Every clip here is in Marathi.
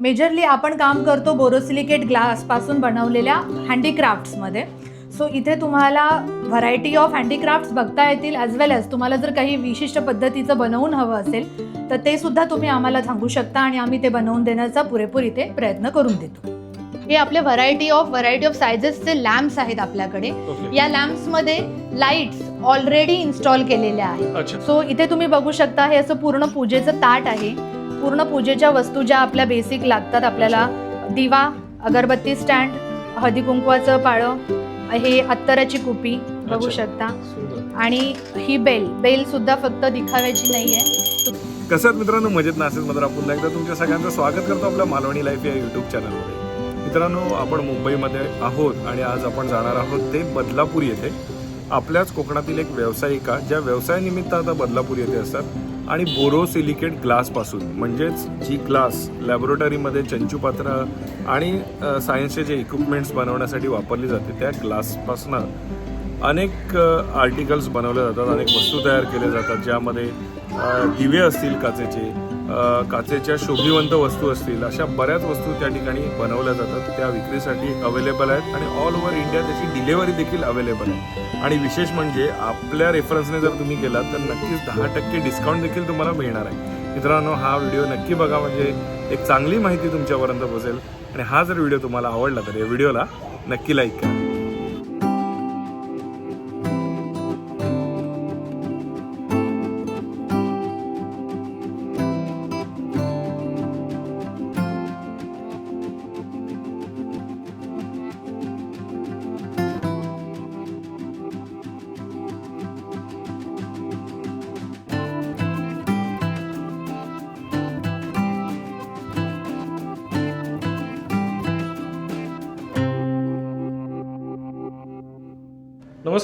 मेजरली आपण काम करतो बोरोसिलिकेट ग्लासपासून बनवलेल्या हँडीक्राफ्ट्समध्ये. सो इथे तुम्हाला व्हरायटी ऑफ हँडीक्राफ्ट्स बघता येतील ॲज वेल एज तुम्हाला जर काही विशिष्ट पद्धतीचं बनवून हवं असेल तर ते सुद्धा तुम्ही आम्हाला सांगू शकता आणि आम्ही ते बनवून देण्याचा पुरेपूर इथे प्रयत्न करून देतो. हे आपले व्हरायटी ऑफ व्हरायटी ऑफ सायझेसचे लॅम्प्स आहेत आपल्याकडे. या लॅम्प्समध्ये लाईट्स ऑलरेडी इन्स्टॉल केलेल्या आहेत. सो इथे तुम्ही बघू शकता हे असं पूर्ण पूजेचं ताट आहे. पूर्ण पूजेच्या वस्तू ज्या आपल्या बेसिक लागतात आपल्याला दिवा अगरबत्ती स्टँड हळदी कुंकवाचं पाळं हे अत्तराची कुपी बघू. शकता. आणि ही बेल बेल सुद्धा फक्त दिखाव्याची नाही आहे. कसं मित्रांनो? मजेत नासेच मात्र पुन्हा एकदा तुमच्या सगळ्यांचं स्वागत करतो आपल्या मालवणी लाईफ या यूट्यूब चॅनलमध्ये मित्रांनो आपण मुंबईमध्ये आहोत आणि आज आपण जाणार आहोत ते बदलापूर येथे. आपल्याच कोकणातील एक व्यावसायिका ज्या व्यवसायानिमित्त आता बदलापूर येथे असतात आणि बोरोसिलिकेट ग्लासपासून म्हणजेच जी ग्लास लॅबोरेटरीमध्ये चंचूपात्र आणि सायन्सचे जे इक्विपमेंट्स बनवण्यासाठी वापरली जाते त्या ग्लासपासनं अनेक आर्टिकल्स बनवले जातात अनेक वस्तू तयार केल्या जातात ज्यामध्ये दिवे असतील काचेचे काचेच्या शोभिवंत वस्तू असतील अशा बऱ्याच वस्तू त्या ठिकाणी बनवल्या जातात त्या विक्रीसाठी अवेलेबल आहेत आणि ऑल ओव्हर इंडिया त्याची डिलेवरी देखील अवेलेबल आहे. आणि विशेष म्हणजे आपल्या रेफरन्सने जर तुम्ही केला तर नक्कीच दहा टक्के डिस्काउंट देखील तुम्हाला मिळणार आहे. मित्रांनो हा व्हिडिओ नक्की बघा म्हणजे एक चांगली माहिती तुमच्यापर्यंत पोहोचेल. आणि हा जर व्हिडिओ तुम्हाला आवडला तर या व्हिडिओला नक्की लाईक करा.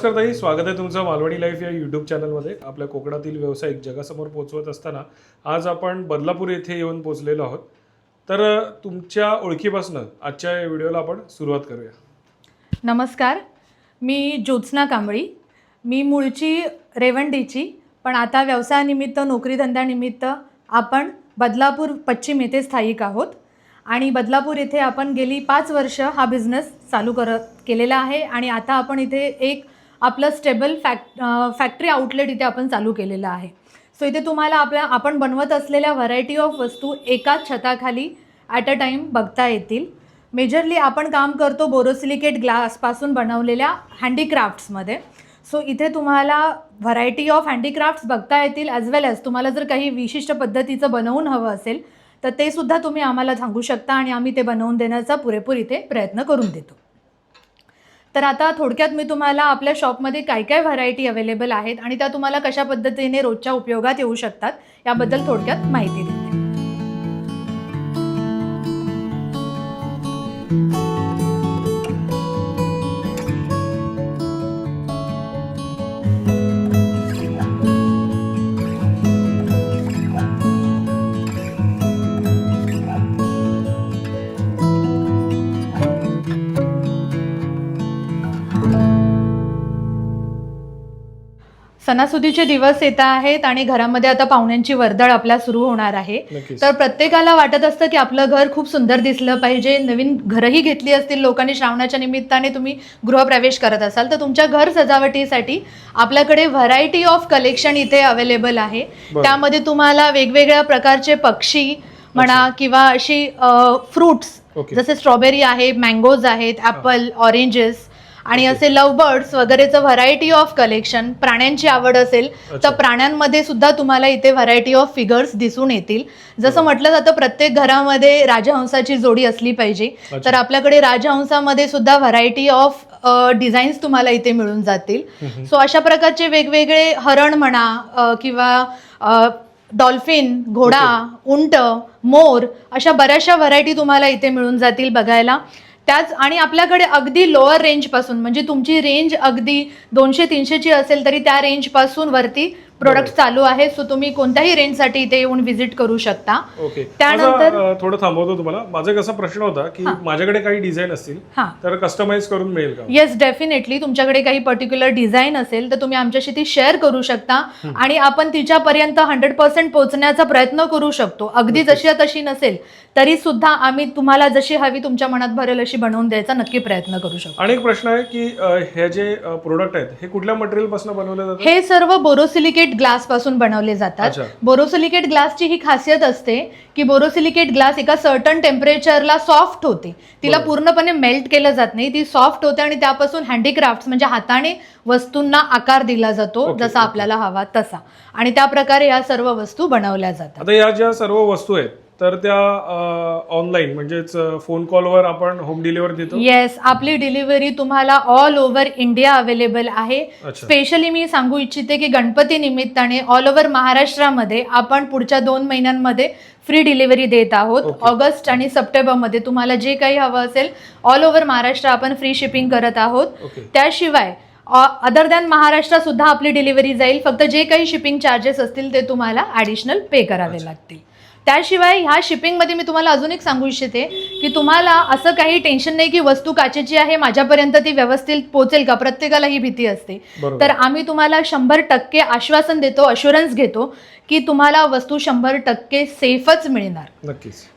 नमस्कार ताई स्वागत आहे तुमचं मालवणी लाईफ या यूट्यूब चॅनलमध्ये. आपल्या कोकणातील व्यावसायिक जगासमोर पोहोचवत असताना आज आपण बदलापूर येथे येऊन पोचलेलो आहोत. तर तुमच्या ओळखीपासून आजच्या या व्हिडिओला आपण सुरुवात करूया. नमस्कार मी ज्योत्स्ना कांबळी. मी मूळची रेवंडीची पण आता व्यवसायानिमित्त नोकरीधंद्यानिमित्त आपण बदलापूर पश्चिम येथे स्थायिक आहोत. आणि बदलापूर येथे आपण गेली पाच वर्ष हा बिझनेस चालू करत केलेला आहे. आणि आता आपण इथे एक आपलं स्टेबल फॅक्ट फॅक्टरी आउटलेट इथे आपण चालू केलेलं आहे. सो इथे तुम्हाला आपल्या आपण बनवत असलेल्या व्हरायटी ऑफ वस्तू एकाच छताखाली ॲट अ टाईम बघता येतील. मेजरली आपण काम करतो बोरोसिलिकेट ग्लासपासून बनवलेल्या हँडीक्राफ्ट्समध्ये सो इथे तुम्हाला व्हरायटी ऑफ हँडीक्राफ्ट्स बघता येतील ॲज वेल ॲज तुम्हाला जर काही विशिष्ट पद्धतीचं बनवून हवं असेल तर ते सुद्धा तुम्ही आम्हाला सांगू शकता आणि आम्ही ते बनवून देण्याचा पुरेपूर इथे प्रयत्न करून देतो. तर आता थोडक्यात मी तुम्हाला आपल्या शॉपमध्ये काय काय व्हरायटी अवेलेबल आहेत आणि त्या तुम्हाला कशा पद्धतीने रोजच्या उपयोगात येऊ शकतात याबद्दल थोडक्यात माहिती देते. सणासुदीचे दिवस येत आहेत आणि घरामध्ये आता पाहुण्यांची वर्दळ आपल्या सुरू होणार आहे. तर प्रत्येकाला वाटत असतं की आपलं घर खूप सुंदर दिसलं पाहिजे. नवीन घरही घेतली असतील लोकांनी श्रावणाच्या निमित्ताने तुम्ही गृहप्रवेश करत असाल तर तुमच्या घर सजावटीसाठी आपल्याकडे व्हरायटी ऑफ कलेक्शन इथे अवेलेबल आहे. त्यामध्ये तुम्हाला वेगवेगळ्या प्रकारचे पक्षी म्हणा किंवा अशी फ्रुट्स जसे स्ट्रॉबेरी आहे मँगोज आहेत ॲपल ऑरेंजेस आणि ओके. असे लव बर्ड्स वगैरेचं व्हरायटी ऑफ कलेक्शन प्राण्यांची आवड असेल तर. प्राण्यांमध्ये सुद्धा तुम्हाला इथे व्हरायटी ऑफ फिगर्स दिसून येतील जसं. म्हटलं जातं प्रत्येक घरामध्ये राजहंसाची जोडी असली पाहिजे. तर आपल्याकडे राजहंसामध्ये सुद्धा व्हरायटी ऑफ डिझाईन्स तुम्हाला इथे मिळून जातील. सो अशा प्रकारचे वेगवेगळे हरण म्हणा किंवा डॉल्फिन घोडा उंट मोर अशा बऱ्याचशा व्हरायटी तुम्हाला इथे मिळून जातील बघायला त्याच आणि आपल्याकडे अगदी लोअर रेंजपासून म्हणजे तुमची रेंज अगदी दोनशे तीनशेची असेल तरी त्या रेंजपासून वरती प्रोडक्ट चालू आहे सो तुम्ही कोणत्याही रेंजसाठी इथे येऊन व्हिजिट करू शकता. ओके त्यानंतर- माझा, अ, थोडं थांबवतो तुम्हाला. माझा कसा प्रश्न होता की माझ्याकडे काही डिझाईन असतील हां. तर कस्टमाइज करून मिळेल का? येस डेफिनेटली तुमच्याकडे काही पर्टिक्युलर डिझाईन असेल तर तुम्ही आमच्याशी ती शेअर करू शकता. आणि आपण तिच्यापर्यंत हंड्रेड पर्सेंट पोहोचण्याचा प्रयत्न करू शकतो. अगदी जशी तशी नसेल तरी सुद्धा आम्ही तुम्हाला जशी हवी तुमच्या मनात भरेल अशी बनवून द्यायचा नक्की प्रयत्न करू शकतो. आणि एक प्रश्न आहे की अ, हे जे प्रोडक्ट आहेत हे कुठल्या मटेरियलपासून बनवले जातात? हे सर्व बोरोसिलिकेट ग्लासपासून बनवले जातात. अच्छा. बोरोसिलिकेट ग्लासची ही खासियत असते की बोरोसिलिकेट ग्लास एका सर्टन टेम्परेचरला सॉफ्ट होते. तिला पूर्णपणे मेल्ट केलं जात नाही. ती सॉफ्ट होते आणि त्यापासून हँडीक्राफ्ट म्हणजे हाताने वस्तूंना आकार दिला जातो ओके, जसा ओके. आपल्याला हवा तसा. आणि त्या प्रकारे या सर्व वस्तू बनवल्या जातात. आता या ज्या सर्व वस्तू आहेत तर त्या ऑनलाईन म्हणजेच फोन कॉलवर आपण होम डिलिव्हर देतो? येस आपली डिलिव्हरी तुम्हाला ऑल ओव्हर इंडिया अवेलेबल आहे. स्पेशली मी सांगू इच्छिते की गणपती निमित्ताने ऑल ओव्हर महाराष्ट्रामध्ये आपण पुढच्या दोन महिन्यांमध्ये फ्री डिलिव्हरी देत आहोत. ऑगस्ट आणि सप्टेंबरमध्ये तुम्हाला जे काही हवं असेल ऑल ओव्हर महाराष्ट्र आपण फ्री शिपिंग करत आहोत. त्याशिवाय अदर दॅन महाराष्ट्र सुद्धा आपली डिलिव्हरी जाईल. फक्त जे काही शिपिंग चार्जेस असतील ते तुम्हाला ॲडिशनल पे करावे लागतील. त्याशिवाय ह्या शिपिंगमध्ये मी तुम्हाला अजून एक सांगू इच्छिते की तुम्हाला असं काही टेन्शन नाही की वस्तू काचेची आहे माझ्यापर्यंत ती व्यवस्थित पोहोचेल का? प्रत्येकाला ही भीती असते. तर आम्ही तुम्हाला शंभर टक्के आश्वासन देतो अश्युरन्स घेतो की तुम्हाला वस्तू शंभर टक्के सेफच मिळणार.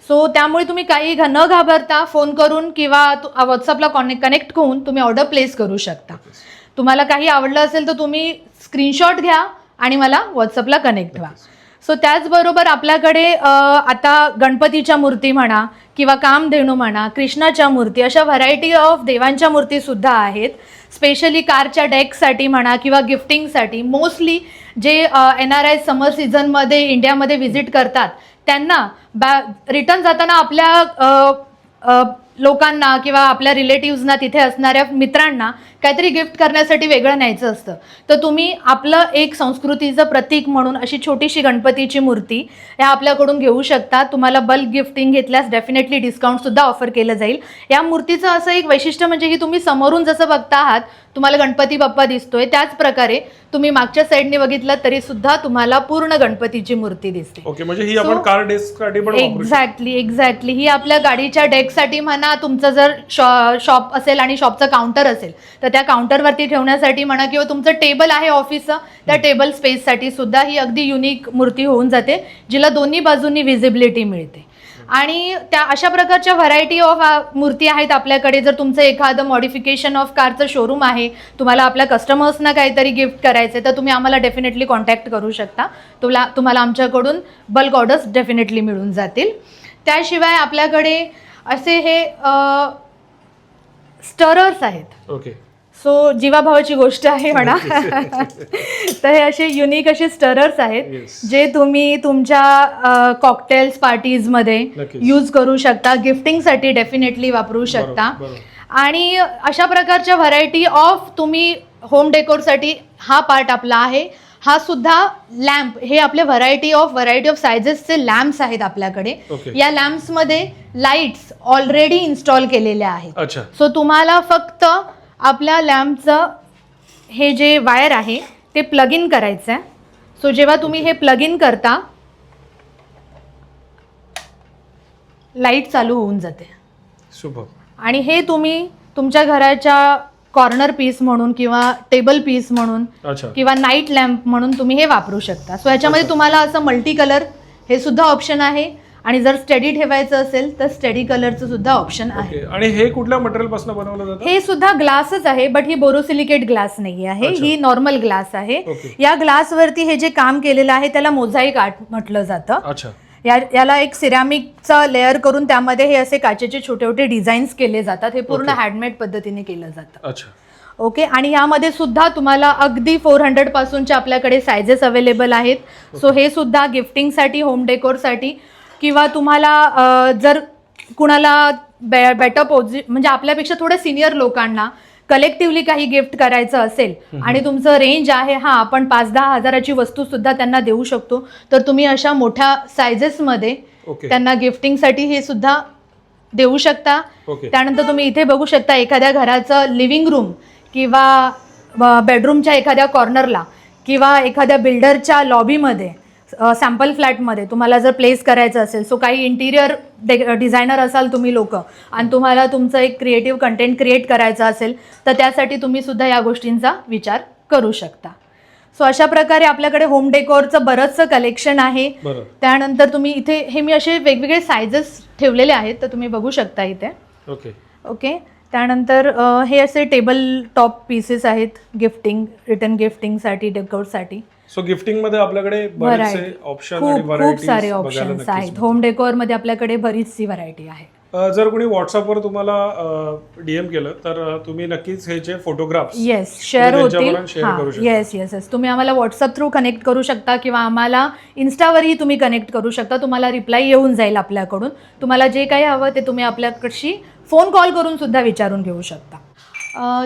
सो त्यामुळे तुम्ही काही न घाबरता फोन करून किंवा व्हॉट्सअपला कॉन्टेक्ट कनेक्ट होऊन तुम्ही ऑर्डर प्लेस करू शकता. तुम्हाला काही आवडलं असेल तर तुम्ही स्क्रीनशॉट घ्या आणि मला व्हॉट्सअपला कनेक्ट व्हा. सो त्याचबरोबर आपल्याकडे आता गणपतीच्या मूर्ती म्हणा किंवा कामधेनू म्हणा कृष्णाच्या मूर्ती अशा व्हरायटी ऑफ देवांच्या मूर्तीसुद्धा आहेत. स्पेशली कारच्या डेकसाठी म्हणा किंवा गिफ्टिंगसाठी मोस्टली जे एन आर आय समर सीझनमध्ये इंडियामध्ये व्हिजिट करतात त्यांना बॅ रिटर्न जाताना आपल्या लोकांना किंवा आपल्या रिलेटिव्हजना तिथे असणाऱ्या मित्रांना काहीतरी गिफ्ट करण्यासाठी वेगळं न्यायचं असतं. तर तुम्ही आपलं एक संस्कृतीचं प्रतीक म्हणून अशी छोटीशी गणपतीची मूर्ती ह्या आपल्याकडून घेऊ शकता. तुम्हाला बल्क गिफ्टिंग घेतल्यास डेफिनेटली डिस्काउंटसुद्धा ऑफर केलं जाईल. या मूर्तीचं असं एक वैशिष्ट्य म्हणजे की तुम्ही समोरून जसं बघता आहात तुम्हाला गणपती बाप्पा दिसतोय. त्याच प्रकारे तुम्ही मागच्या साईडने बघितलं तरी सुद्धा तुम्हाला पूर्ण गणपतीची मूर्ती दिसते. ओके म्हणजे ही आपण कार पण एक्झॅक्टली एक्झॅक्टली ही आपल्या गाडीच्या डेकसाठी म्हणा तुमचं जर शॉप असेल आणि शॉपचं काउंटर असेल तर त्या काउंटरवरती ठेवण्यासाठी म्हणा किंवा तुमचं टेबल आहे ऑफिसचं त्या टेबल स्पेससाठी सुद्धा ही अगदी युनिक मूर्ती होऊन जाते जिला दोन्ही बाजूंनी विजिबिलिटी मिळते. आणि त्या अशा प्रकारच्या व्हरायटी ऑफ मूर्ती आहेत आपल्याकडे. जर तुमचं एखादं मॉडिफिकेशन ऑफ कारचं शोरूम आहे तुम्हाला आपल्या कस्टमर्सना काहीतरी गिफ्ट करायचं तर तुम्ही आम्हाला डेफिनेटली कॉन्टॅक्ट करू शकता. तुला तुम्हाला आमच्याकडून बल्क ऑर्डर्स डेफिनेटली मिळून जातील. त्याशिवाय आपल्याकडे असे हे स्टरर्स आहेत. ओके सो जीवाभावाची गोष्ट आहे म्हणा तर हे असे युनिक असे स्टरर्स आहेत Yes. जे तुम्ही तुमच्या कॉकटेल्स पार्टीजमध्ये नक्कीच. यूज करू शकता गिफ्टिंगसाठी डेफिनेटली वापरू शकता बरोबर, बरोबर. आणि अशा प्रकारच्या व्हरायटी ऑफ तुम्ही होम डेकोरसाठी हा पार्ट आपला आहे हा सुद्धा लॅम्प हे आपले व्हरायटी ऑफ व्हरायटी ऑफ सायझेसचे लॅम्प्स आहेत आपल्याकडे ओके. या लॅम्प्समध्ये लाईट्स ऑलरेडी इन्स्टॉल केलेल्या आहेत अच्छा सो तुम्हाला फक्त आपल्या लॅम्पचं हे जे वायर आहे ते प्लग इन करायचं आहे सो जेव्हा तुम्ही हे प्लग इन करता लाइट चालू होऊन जाते. शुभ. आणि हे तुम्ही तुमच्या घराच्या कॉर्नर पीस म्हणून किंवा टेबल पीस म्हणून अच्छा. किंवा नाईट लॅम्प म्हणून तुम्ही हे वापरू शकता. सो याच्यामध्ये अच्छा. तुम्हाला असं मल्टी कलर हे सुद्धा ऑप्शन आहे. आणि जर स्टडी ठेवायचं असेल तर स्टडी कलरचं सुद्धा ऑप्शन आहे. आणि हे कुठल्या मटेरियलपासून बनवलं जातं? हे सुद्धा ग्लासच आहे बट ही बोरोसिलिकेट ग्लास नाही आहे. ही नॉर्मल ग्लास आहे. या ग्लासवरती हे जे काम केलेलं आहे त्याला मोझाईक आर्ट म्हटलं जातं. अच्छा. या याला एक सिरामिकचा लेअर करून त्यामध्ये हे असे काचेचे छोटे छोटे डिझाईन्स केले जातात. हे पूर्ण. हँडमेड पद्धतीने केलं जातं. अच्छा. ओके आणि यामध्ये सुद्धा तुम्हाला अगदी फोर हंड्रेड पासूनचे आपल्याकडे सायझेस अवेलेबल आहेत. सो हे सुद्धा गिफ्टिंगसाठी होम डेकोरसाठी किंवा तुम्हाला जर कुणाला बे बेटर पोझि म्हणजे आपल्यापेक्षा थोडं सिनियर लोकांना कलेक्टिव्हली काही गिफ्ट करायचं असेल आणि तुमचं रेंज आहे हा आपण पाच दहा हजाराची वस्तू सुद्धा त्यांना देऊ शकतो तर तुम्ही अशा मोठ्या सायझेसमध्ये ओके त्यांना गिफ्टिंगसाठी हे सुद्धा देऊ शकता. ओके त्यानंतर तुम्ही इथे बघू शकता एखाद्या घराचं लिव्हिंग रूम किंवा बेडरूमच्या एखाद्या कॉर्नरला किंवा एखाद्या बिल्डरच्या लॉबीमध्ये सॅम्पल फ्लॅटमध्ये तुम्हाला जर प्लेस करायचं असेल सो काही इंटिरियर डिझायनर असाल तुम्ही लोक आणि तुम्हाला तुमचं एक क्रिएटिव्ह कंटेंट क्रिएट करायचं असेल तर त्यासाठी तुम्ही सुद्धा या गोष्टींचा विचार करू शकता. सो अशा प्रकारे आपल्याकडे होम डेकोरचं बरंचसं कलेक्शन आहे. त्यानंतर तुम्ही इथे हे मी असे वेगवेगळे सायझेस ठेवलेले आहेत तर तुम्ही बघू शकता इथे. ओके ओके त्यानंतर हे असे टेबल टॉप पीसेस आहेत गिफ्टिंग रिटर्न गिफ्टिंगसाठी डेकोरसाठी सो गिफ्टिंगमध्ये आपल्याकडे बरेचसे ऑप्शन खूप आणि खूप व्हरायटी सारे ऑप्शन्स आहेत. होम डेकोरमध्ये आपल्याकडे बरीचशी व्हरायटी आहे. जर कोणी व्हॉट्सअपवर तुम्हाला डीएम केलं तर अ, तुम्ही नक्कीच हे जे फोटोग्राफ्स येस शेअर तुम्ही होतील. त्यांच्याबरोबर share हां करू शकता. येस येस येस तुम्ही आम्हाला व्हॉट्सअप थ्रू कनेक्ट करू शकता किंवा आम्हाला इन्स्टावरही तुम्ही कनेक्ट करू शकता. तुम्हाला रिप्लाय येऊन जाईल आपल्याकडून. तुम्हाला जे काही हवं ते तुम्ही आपल्याकडशी फोन कॉल करून सुद्धा विचारून घेऊ शकता.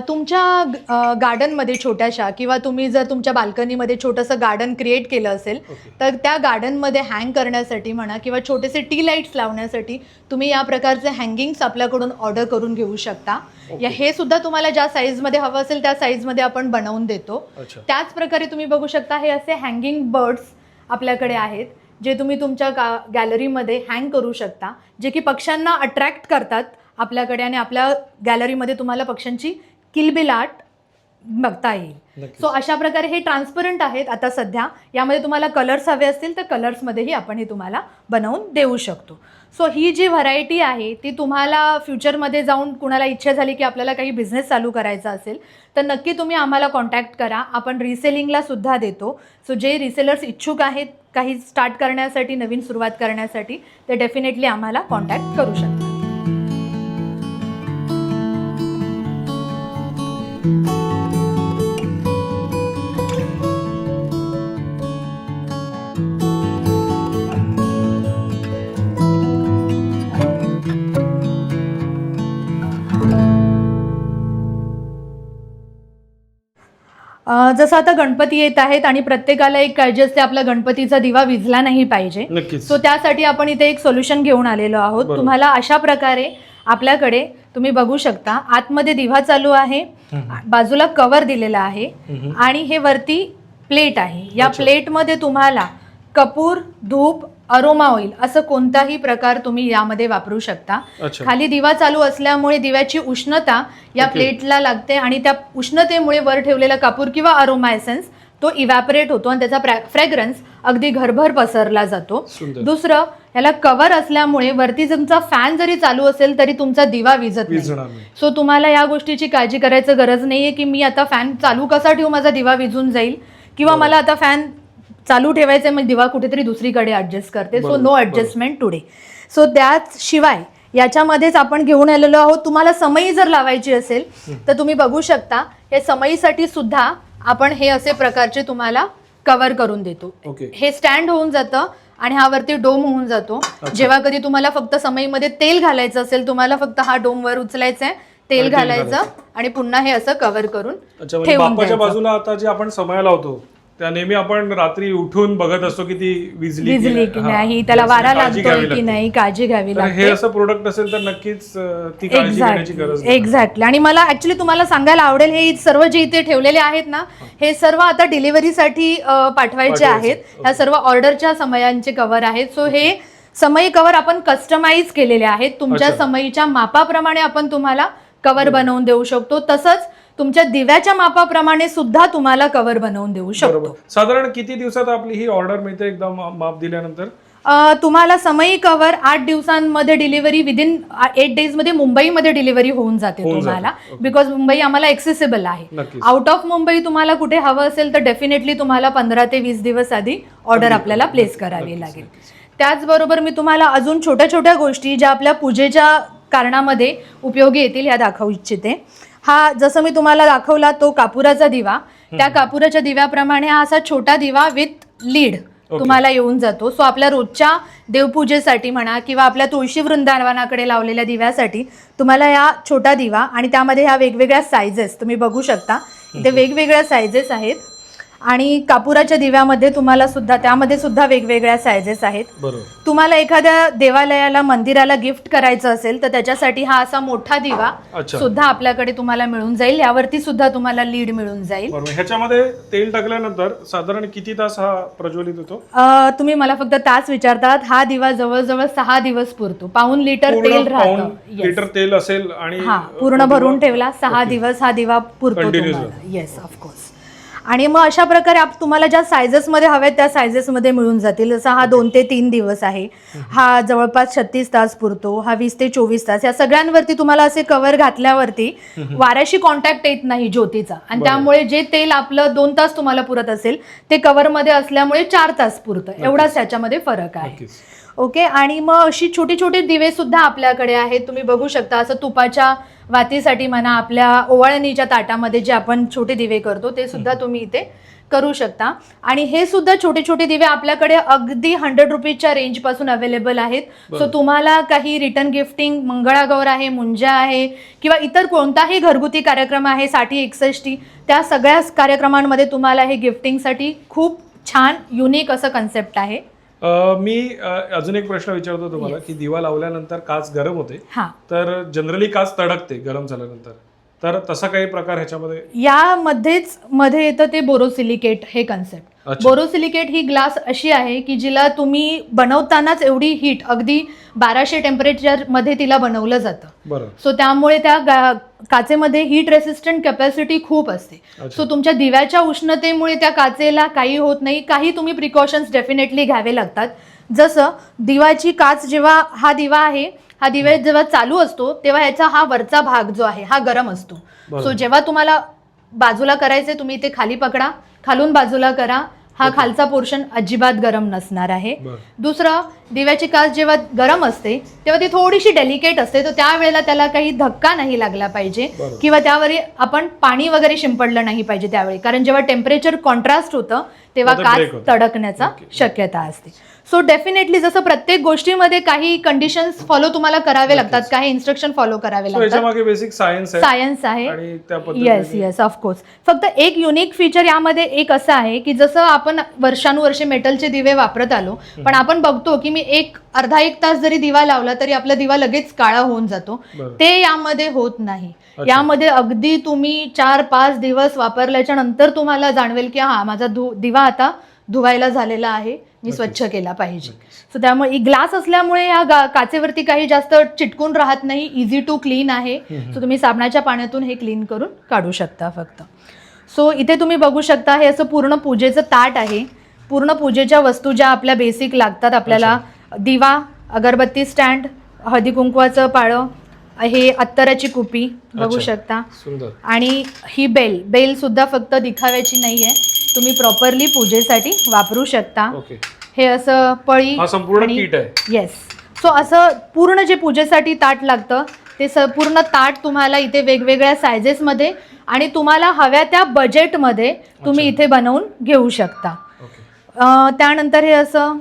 तुमच्या गार्डनमध्ये छोट्याशा किंवा तुम्ही जर तुमच्या बाल्कनीमध्ये छोटंसं गार्डन क्रिएट केलं असेल तर त्या गार्डनमध्ये हँग करण्यासाठी म्हणा किंवा छोटेसे टी लाईट्स लावण्यासाठी तुम्ही या प्रकारचे हँगिंग्स आपल्याकडून ऑर्डर करून घेऊ शकता. या हे सुद्धा तुम्हाला ज्या साईजमध्ये हवं असेल त्या साईजमध्ये आपण बनवून देतो. त्याच प्रकारे तुम्ही बघू शकता हे असे हँगिंग बर्ड्स आपल्याकडे आहेत जे तुम्ही तुमच्या गा गॅलरीमध्ये हँग करू शकता जे की पक्ष्यांना अट्रॅक्ट करतात. आपल्याकडे आणि आपल्या गॅलरीमध्ये तुम्हाला पक्ष्यांची किलबिलाट बघता येईल. सो अशा प्रकारे हे ट्रान्सपरंट आहेत आता सध्या. यामध्ये तुम्हाला कलर्स हवे असतील तर कलर्समध्येही आपण हे तुम्हाला बनवून देऊ शकतो. सो ही जी व्हरायटी आहे ती तुम्हाला फ्युचरमध्ये जाऊन कुणाला इच्छा झाली की आपल्याला काही बिझनेस चालू करायचा असेल तर नक्की तुम्ही आम्हाला कॉन्टॅक्ट करा. आपण रिसेलिंगला सुद्धा देतो. सो जे रिसेलर्स इच्छुक आहेत काही स्टार्ट करण्यासाठी नवीन सुरुवात करण्यासाठी ते डेफिनेटली आम्हाला कॉन्टॅक्ट करू शकतात जसं आता गणपती येत आहेत आणि प्रत्येकाला एक काळजी असते आपला गणपतीचा दिवा विझला नाही पाहिजे. सो त्यासाठी आपण इथे एक सोल्युशन घेऊन आलेलो आहोत. तुम्हाला अशा प्रकारे आपल्याकडे तुम्ही बघू शकता आतमध्ये दिवा चालू आहे. बाजूला कवर दिलेला आहे. आणि हे वरती प्लेट आहे या. प्लेटमध्ये तुम्हाला कपूर धूप अरोमा ऑइल असं कोणताही प्रकार तुम्ही यामध्ये वापरू शकता खाली दिवा चालू असल्यामुळे दिव्याची उष्णता या. प्लेटला लागते आणि त्या उष्णतेमुळे वर ठेवलेला कापूर किंवा अरोमा एसेन्स तो इव्हॅपरेट होतो आणि त्याचा फ्रॅग्रन्स अगदी घरभर पसरला जातो. दुसरं याला कव्हर असल्यामुळे वरती तुमचा फॅन जरी चालू असेल तरी तुमचा दिवा विजत नाही. सो तुम्हाला या गोष्टीची काळजी करायचं गरज नाहीये की मी आता फॅन चालू कसा ठेवू माझा दिवा विझून जाईल? किंवा. मला आता फॅन चालू ठेवायचं मग दिवा कुठेतरी दुसरीकडे ऍडजस्ट करते. So no. Adjustment today so त्याशिवाय याच्यामध्येच आपण घेऊन आलेलो आहोत. तुम्हाला समई जर लावायची असेल तर तुम्ही बघू शकता हे समईसाठी सुद्धा आपण हे असे प्रकारचे तुम्हाला कव्हर करून देतो ओके हे स्टँड होऊन जातं आणि हा वरती डोम होऊन जातो जेव्हा कधी तुम्हाला फक्त समईमध्ये तेल घालायचं असेल तुम्हाला फक्त हा डोम वर उचलायचा आहे तेल घालायचं. आणि पुन्हा हे असं कव्हर करून अच्छा म्हणजे ठेवून द्यायचं. बाजूला आता जे आपण समय लावतो त्या नेहमी आपण रात्री उठून बघत असतो की ती विजली विजली की. नाही त्याला वारा लागतोय की लागते. नाही काळजी घ्यावी तर हे लागते. असं प्रोडक्ट असेल तर नक्कीच ती काळजी घेण्याची गरज एक्झॅक्टली आणि मला ऍक्च्युली तुम्हाला सांगायला आवडेल हे सर्व जे इथे ठेवलेले आहेत ना हे सर्व आता डिलिव्हरीसाठी पाठवायचे. आहेत. ह्या सर्व ऑर्डरच्या समयांचे कव्हर आहेत. सो हे समयी कव्हर आपण कस्टमाइज केलेले आहेत. तुमच्या. समयीच्या मापाप्रमाणे आपण तुम्हाला कव्हर बनवून देऊ शकतो. तसंच तुमच्या दिव्याच्या मापाप्रमाणे सुद्धा तुम्हाला कव्हर बनवून देऊ शकतो. साधारण किती दिवसात आपली ही ऑर्डर मिळते एकदा माप दिल्यानंतर? तुम्हाला समयी कव्हर आठ दिवसांमध्ये डिलिव्हरी विदिन एट डेजमध्ये मुंबईमध्ये डिलिव्हरी होऊन जाते तुम्हाला. बिकॉज मुंबई आम्हाला एक्सेसिबल आहे. आउट ऑफ मुंबई तुम्हाला कुठे हवं असेल तर डेफिनेटली तुम्हाला पंधरा ते वीस दिवस आधी ऑर्डर. आपल्याला प्लेस करावी लागेल. त्याचबरोबर मी तुम्हाला अजून छोट्या छोट्या गोष्टी ज्या आपल्या पूजेच्या कारणामध्ये उपयोगी येतील ह्या दाखवू इच्छिते. हा जसं मी तुम्हाला दाखवला तो कापुराचा दिवा. त्या कापुराच्या दिव्याप्रमाणे हा असा छोटा दिवा विथ लीड ओके. तुम्हाला येऊन जातो. सो आपल्या रोजच्या देवपूजेसाठी म्हणा किंवा आपल्या तुळशी वृंदावनाकडे लावलेल्या दिव्यासाठी तुम्हाला या छोटा दिवा आणि त्यामध्ये ह्या वेगवेगळ्या सायझेस तुम्ही बघू शकता. इथे वेगवेगळ्या सायझेस आहेत. आणि कापुराच्या दिव्यामध्ये तुम्हाला सुद्धा त्यामध्ये सुद्धा वेगवेगळ्या सायझेस आहेत. बरोबर. तुम्हाला एखाद्या देवालयाला मंदिराला गिफ्ट करायचं असेल तर त्याच्यासाठी हा असा मोठा दिवा अच्छा. सुद्धा आपल्याकडे तुम्हाला मिळून जाईल. यावरती सुद्धा तुम्हाला लीड मिळून जाईल. बरोबर. ह्याच्यामध्ये तेल टाकल्यानंतर साधारण किती तास हा प्रज्वलित होतो? अ, तुम्ही मला फक्त तास विचारतात. हा दिवा जवळजवळ सहा दिवस पुरतो. पाऊन लिटर तेल पूर्ण राहतं Yes. लिटर तेल असेल आणि हा पूर्ण भरून ठेवला सहा दिवस हा दिवा पुरतो Continuous तुम्हाला. येस ऑफकोर्स आणि मग अशा प्रकारे आप तुम्हाला ज्या सायझेसमध्ये हव्यात त्या सायझेसमध्ये मिळून जातील. जसा हा दोन ते तीन दिवस आहे. हा जवळपास छत्तीस तास पुरतो. हा वीस ते चोवीस तास. या सगळ्यांवरती तुम्हाला असे कव्हर घातल्यावरती वाऱ्याशी कॉन्टॅक्ट येत नाही ज्योतीचा. आणि त्यामुळे जे तेल आपलं दोन तास तुम्हाला पुरत असेल ते कव्हरमध्ये असल्यामुळे चार तास पुरतं. एवढाच त्याच्यामध्ये फरक आहे. ओके? आणि मग अशी छोटी छोटी दिवे सुद्धा आपल्याकडे आहेत. तुम्ही बघू शकता असं तुपाच्या वातीसाठी म्हणा आपल्या ओवाळणीच्या ताटामध्ये जे आपण छोटे दिवे करतो ते सुद्धा तुम्ही इथे करू शकता. आणि हे सुद्धा छोटे छोटे दिवे आपल्याकडे अगदी हंड्रेड रुपीजच्या रेंजपासून अवेलेबल आहेत. सो तुम्हाला काही रिटर्न गिफ्टिंग मंगळागौर आहे मुंजा आहे किंवा इतर कोणताही घरगुती कार्यक्रम आहे साठी एकसष्टी त्या सगळ्या कार्यक्रमांमध्ये तुम्हाला हे गिफ्टिंगसाठी खूप छान युनिक असं कन्सेप्ट आहे. मी अजून एक प्रश्न विचारतो तुम्हाला की दिवा लावल्यानंतर काच गरम होते तर जनरली काच तडकते गरम झाल्यानंतर. तर तसा काही प्रकार ह्याच्यामध्ये? यामध्येच मध्ये येतं ते बोरोसिलिकेट हे कन्सेप्ट. बोरोसिलिकेट ही ग्लास अशी आहे की जिला तुम्ही बनवतानाच एवढी हीट अगदी बाराशे टेम्परेचरमध्ये तिला बनवलं जातं. सो त्यामुळे त्या काचेमध्ये हीट रेसिस्टंट कॅपॅसिटी खूप असते. सो तुमच्या दिव्याच्या उष्णतेमुळे त्या काचेला काही होत नाही. काही तुम्ही प्रिकॉशन्स डेफिनेटली घ्यावे लागतात. जसं दिवाची काच जेव्हा हा दिवा आहे हा दिवा जेव्हा चालू असतो तेव्हा याचा हा वरचा भाग जो आहे हा गरम असतो. सो जेव्हा तुम्हाला बाजूला करायचे तुम्ही इथे खाली पकडा. खालून बाजूला करा. हा खालचा पोर्शन अजिबात गरम नसणार आहे. दुसरं दिव्याची काच जेव्हा गरम असते तेव्हा ती थोडीशी डेलिकेट असते. तर त्यावेळेला त्याला काही धक्का नाही लागला पाहिजे. किंवा त्यावर आपण पाणी वगैरे शिंपडलं नाही पाहिजे त्यावेळी. कारण जेव्हा टेम्परेचर कॉन्ट्रास्ट होतं तेव्हा होतं. तडकण्याचा. शक्यता असते. सो डेफिनेटली जसं प्रत्येक गोष्टीमध्ये काही कंडिशन्स फॉलो तुम्हाला करावे लागतात काही इन्स्ट्रक्शन फॉलो करावे लागतात. बेसिक सायन्स आहे सायन्स आहे. येस येस ऑफकोर्स फक्त एक युनिक फीचर यामध्ये एक असं आहे की जसं आपण वर्षानुवर्षे मेटलचे दिवे वापरत आलो पण आपण बघतो की मी एक अर्धा एक तास जरी दिवा लावला तरी आपला दिवा लगेच काळा होऊन जातो. ते यामध्ये होत नाही. यामध्ये अगदी तुम्ही चार पाच दिवस वापरल्याच्या नंतर तुम्हाला जाणवेल की हा माझा दिवा आता धुवायला झालेला आहे मी स्वच्छ केला पाहिजे. सो त्यामुळे ग्लास असल्यामुळे या काचेवरती काही जास्त चिटकून राहत नाही इझी टू क्लीन आहे. सो तुम्ही साबणाच्या पाण्यातून हे क्लीन करून काढू शकता फक्त. सो इथे तुम्ही बघू शकता हे असं पूर्ण पूजेचं ताट आहे. पूर्ण पूजेच्या वस्तू ज्या आपल्या बेसिक लागतात आपल्याला दिवा अगरबत्ती स्टँड हळदी कुंकवाचं पाळं हे अत्तराची कुपी बघू. शकता. आणि ही बेल बेल सुद्धा फक्त दिखाव्याची नाही आहे तुम्ही प्रॉपरली पूजेसाठी वापरू शकता. ओके हे असं पळी हा संपूर्ण आणि- आहे. येस सो असं पूर्ण जे पूजेसाठी ताट लागतं ते स पूर्ण ताट तुम्हाला इथे वेगवेगळ्या सायझेसमध्ये आणि तुम्हाला हव्या त्या बजेटमध्ये तुम्ही इथे बनवून घेऊ शकता. ओके अं, त्यानंतर हे असं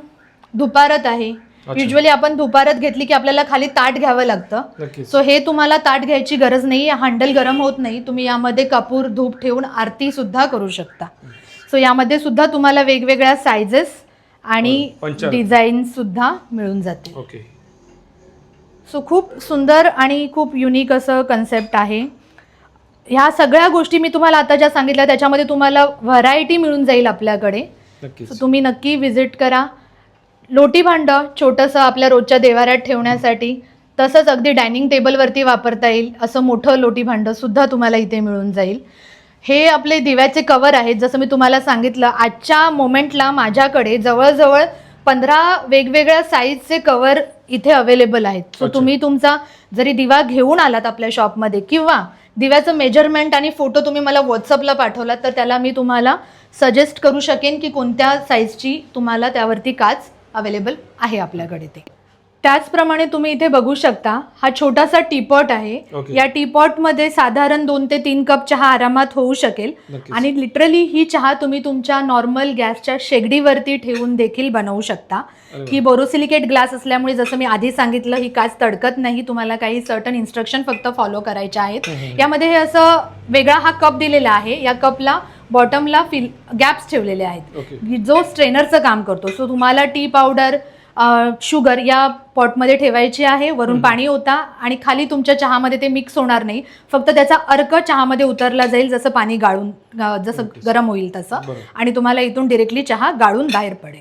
धुपारत आहे. अच्छा. युजली आपण धुपारत घेतली की आपल्याला खाली ताट घ्यावं लागतं. नक्कीच. सो हे तुम्हाला ताट घ्यायची गरज नाही. हँडल गरम होत नाही. तुम्ही यामध्ये कपूर धूप ठेवून आरती सुद्धा करू शकता. सो यामध्ये सुद्धा तुम्हाला वेगवेगळ्या सायझेस आणि. डिझाईन सुद्धा मिळून जातील. ओके सो खूप सुंदर आणि खूप युनिक असं कन्सेप्ट आहे. ह्या सगळ्या गोष्टी मी तुम्हाला आता ज्या सांगितल्या त्याच्यामध्ये तुम्हाला व्हरायटी मिळून जाईल आपल्याकडे. सो तुम्ही नक्की विजिट करा. लोटी भांडं छोटंसं आपल्या रोजच्या देवाऱ्यात ठेवण्यासाठी तसंच अगदी डायनिंग टेबलवरती वापरता येईल असं मोठं लोटी भांडं सुद्धा तुम्हाला इथे मिळून जाईल. हे आपले दिव्याचे कवर आहेत. जसं मी तुम्हाला सांगितलं आजच्या मोमेंटला माझ्याकडे जवळजवळ पंधरा वेगवेगळ्या साईजचे कवर इथे अवेलेबल आहेत. सो. तुम्ही तुमचा जरी दिवा घेऊन आलात आपल्या शॉपमध्ये किंवा दिव्याचं मेजरमेंट आणि फोटो तुम्ही मला व्हॉट्सअपला पाठवलात तर त्याला मी तुम्हाला सजेस्ट करू शकेन की कोणत्या साईजची तुम्हाला त्यावरती काच अवेलेबल आहे आपल्याकडे ते. त्याचप्रमाणे तुम्ही इथे बघू शकता हा छोटासा टीपॉट आहे. Okay. या टीपॉटमध्ये साधारण दोन ते तीन कप चहा आरामात होऊ शकेल. नक्कीच. आणि लिटरली ही चहा तुम्ही तुमच्या नॉर्मल गॅसच्या शेगडीवरती ठेवून देखील बनवू शकता. अरे वा. ही बोरोसिलिकेट ग्लास असल्यामुळे जसं मी आधी सांगितलं ही काच तडकत नाही. तुम्हाला काही सर्टन इन्स्ट्रक्शन फक्त फॉलो करायचे आहेत. यामध्ये हे असं वेगळा हा कप दिलेला आहे. या कपला बॉटमला फिल गॅप्स ठेवलेले आहेत. ओके. जो स्ट्रेनरचं काम करतो. सो तुम्हाला टी पावडर शुगर या पॉटमध्ये ठेवायची आहे वरून पाणी होता आणि खाली तुमच्या चहामध्ये ते मिक्स होणार नाही. फक्त त्याचा अर्क चहामध्ये उतरला जाईल जसं पाणी गाळून जसं गरम होईल तसं. आणि तुम्हाला इथून डिरेक्टली चहा गाळून बाहेर पडेल.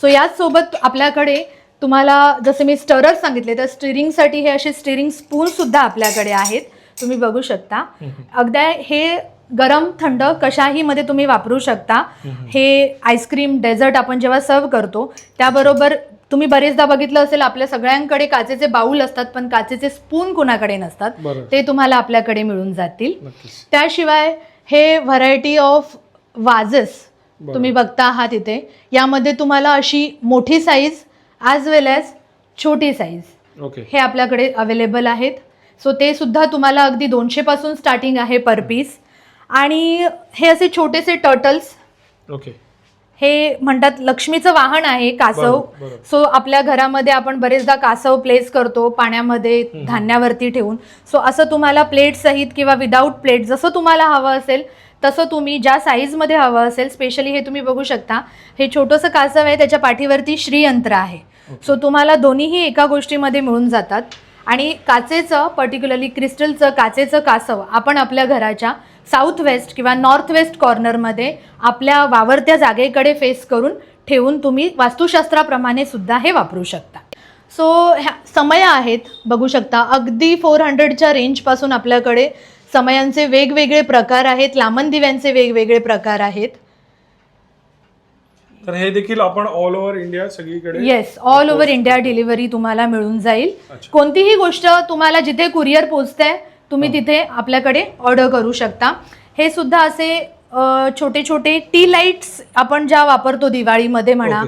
सो याचसोबत आपल्याकडे तुम्हाला जसे मी स्टरर सांगितले तर स्टिरिंगसाठी हे असे स्टिरिंग स्पून सुद्धा आपल्याकडे आहेत. तुम्ही बघू शकता. अगदी हे गरम थंड कशाही मध्ये तुम्ही वापरू शकता. हे आईस्क्रीम डेझर्ट आपण जेव्हा सर्व करतो त्याबरोबर तुम्ही बरेचदा बघितलं असेल आपल्या सगळ्यांकडे काचेचे बाऊल असतात पण काचेचे स्पून कुणाकडे नसतात ते तुम्हाला आपल्याकडे मिळून जातील. त्याशिवाय हे व्हरायटी ऑफ वाजेस. तुम्ही बघता आहात इथे. यामध्ये तुम्हाला अशी मोठी साईज ॲज वेल ॲज छोटी साईज हे आपल्याकडे अवेलेबल आहेत. सो ते सुद्धा तुम्हाला अगदी दोनशेपासून स्टार्टिंग आहे पर पीस आणि हे असे छोटेसे टर्टल्स ओके हे म्हणतात लक्ष्मीचं वाहन आहे कासव. सो आपल्या घरामध्ये आपण बरेचदा कासव प्लेस करतो पाण्यामध्ये धान्यावरती ठेवून. सो असं तुम्हाला प्लेट सहित किंवा विदाऊट प्लेट जसं तुम्हाला हवं असेल तसं तुम्ही ज्या साईजमध्ये हवं असेल स्पेशली हे तुम्ही बघू शकता. हे छोटंसं कासव आहे त्याच्या पाठीवरती श्रीयंत्र आहे. सो तुम्हाला दोन्हीही एका गोष्टीमध्ये मिळून जातात. आणि काचेचं पर्टिक्युलरली क्रिस्टलचं काचेचं कासव आपण आपल्या घराच्या साऊथ वेस्ट किंवा नॉर्थ वेस्ट कॉर्नरमध्ये आपल्या वावरत्या जागेकडे फेस करून ठेवून तुम्ही वास्तुशास्त्राप्रमाणे सुद्धा हे वापरू शकता. सो ह्या समय आहेत बघू शकता अगदी फोर हंड्रेडच्या रेंजपासून आपल्याकडे समयांचे वेगवेगळे प्रकार आहेत लांबन दिव्यांचे वेगवेगळे प्रकार आहेत. तर हे देखील आपण ऑल ओव्हर इंडिया सगळीकडे yes all over India delivery तुम्हाला मिळून जाईल. कोणतीही गोष्ट तुम्हाला जिथे कुरिअर पोचते तुम्ही तिथे आपल्याकडे ऑर्डर करू शकता. हे सुद्धा असे छोटे छोटे टी लाईट्स आपण ज्या वापरतो दिवाळीमध्ये म्हणा.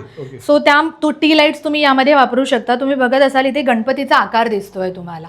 सो त्या तो टी लाईट्स तुम्ही यामध्ये वापरू शकता. तुम्ही बघत असाल इथे गणपतीचा आकार दिसतोय तुम्हाला.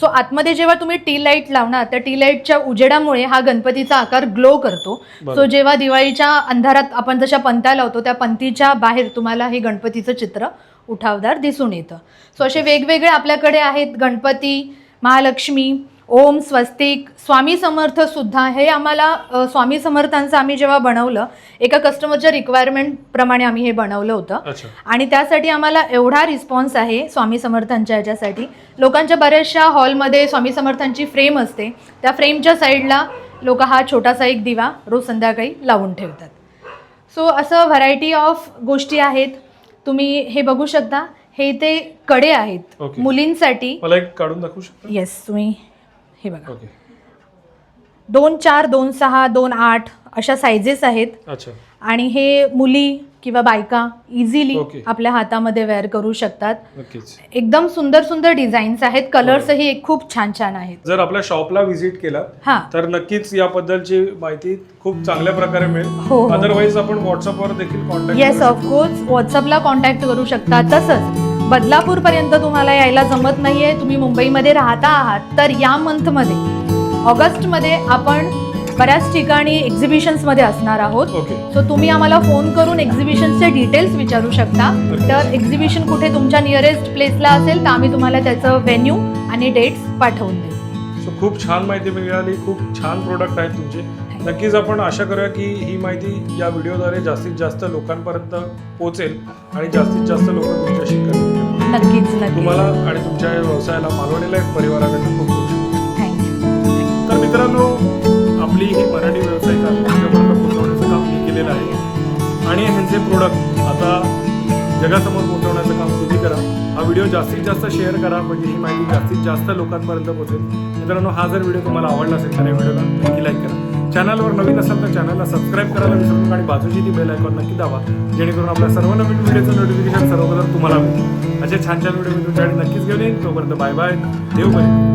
सो आतमध्ये जेव्हा तुम्ही टी लाइट लावणार त्या टी लाईटच्या उजेडामुळे हा गणपतीचा आकार ग्लो करतो. सो जेव्हा दिवाळीच्या अंधारात आपण जशा पंत्या लावतो त्या पंतीच्या बाहेर तुम्हाला हे गणपतीचं चित्र उठावदार दिसून येतं. सो असे वेगवेगळे आपल्याकडे आहेत गणपती महालक्ष्मी ओम स्वस्तिक स्वामी समर्थ सुद्धा हे आम्हाला स्वामी समर्थांचं आम्ही जेव्हा बनवलं एका कस्टमरच्या रिक्वायरमेंट प्रमाणे आम्ही हे बनवलं होतं. आणि त्यासाठी आम्हाला एवढा रिस्पॉन्स आहे स्वामी समर्थांच्या याच्यासाठी. लोकांच्या बऱ्याचशा हॉलमध्ये स्वामी समर्थांची फ्रेम असते. त्या फ्रेमच्या साईडला लोक हा छोटासा एक दिवा रोज संध्याकाळी लावून ठेवतात. सो असं व्हरायटी ऑफ गोष्टी आहेत. तुम्ही हे बघू शकता. हे ते कडे आहेत. मुलींसाठी मला एक काढून दाखवू शकता? येस तुम्ही हे बघा. ओके. दोन चार दोन सहा दोन आठ अशा सायझेस आहेत. अच्छा. आणि हे मुली किंवा बायका इझिली. आपल्या हातामध्ये वेअर करू शकतात. नक्कीच. एकदम सुंदर सुंदर डिझाईन्स आहेत. कलर्सही एक खूप छान छान आहेत. जर आपल्या शॉपला व्हिजिट केला हा. तर नक्कीच याबद्दलची माहिती खूप चांगल्या प्रकारे मिळेल. हो, हो. अदरवाईज आपण व्हॉट्सअपवर देखील कॉन्टॅक्ट येस ऑफकोर्स व्हॉट्सअपला कॉन्टॅक्ट करू शकता. तसंच बदलापूरपर्यंत तुम्हाला यायला जमत नाहीये तुम्ही मुंबईमध्ये राहता आहात. तर या मंथमध्ये ऑगस्टमध्ये आपण बऱ्याच ठिकाणी एक्झिबिशन्समध्ये असणार आहोत. सो तुम्ही आम्हाला फोन करून एक्झिबिशनचे डिटेल्स विचारू शकता. तर एक्झिबिशन कुठे तुमच्या नियरेस्ट प्लेसला असेल तर आम्ही तुम्हाला त्याचं व्हेन्यू आणि डेट्स पाठवून देऊ. सो खूप छान माहिती मिळाली खूप छान प्रोडक्ट आहेत तुमचे. नक्कीच आपण आशा करूया की ही माहिती या व्हिडिओद्वारे जास्तीत जास्त लोकांपर्यंत पोहोचेल आणि जास्तीत जास्त लोक तुमच्याशी कनेक्ट नक्कीच नक्कीच. तुम्हाला आणि तुमच्या या व्यवसायाला मालवणीला एक परिवाराकडनं खूप खूप शुभेच्छा थँक्यू तर मित्रांनो आपली ही मराठी व्यावसायिका तुमच्यापर्यंत पोहोचवण्याचं काम मी केलेलं आहे. आणि ह्यांचे प्रोडक्ट आता जगासमोर पोहोचवण्याचं काम तुम्ही करा. हा व्हिडिओ जास्तीत जास्त शेअर करा म्हणजे ही माहिती जास्तीत जास्त लोकांपर्यंत पोहोचेल. मित्रांनो हा जर व्हिडिओ तुम्हाला आवडला असेल तर या व्हिडिओला नक्की लाईक करा. चॅनलवर नवीन असाल तर चॅनलला सबस्क्राईब करायला विसरू नका आणि बाजूची ती बेल आयकॉन नक्की दावा जेणेकरून आपल्या सर्व नवीन व्हिडिओचं नोटिफिकेशन सर्वप्रथम तुम्हाला मिळेल. असे छान छान व्हिडिओ मी तुमच्याकडे नक्कीच घेऊन येईन तोपर्यंत बाय बाय देव बरे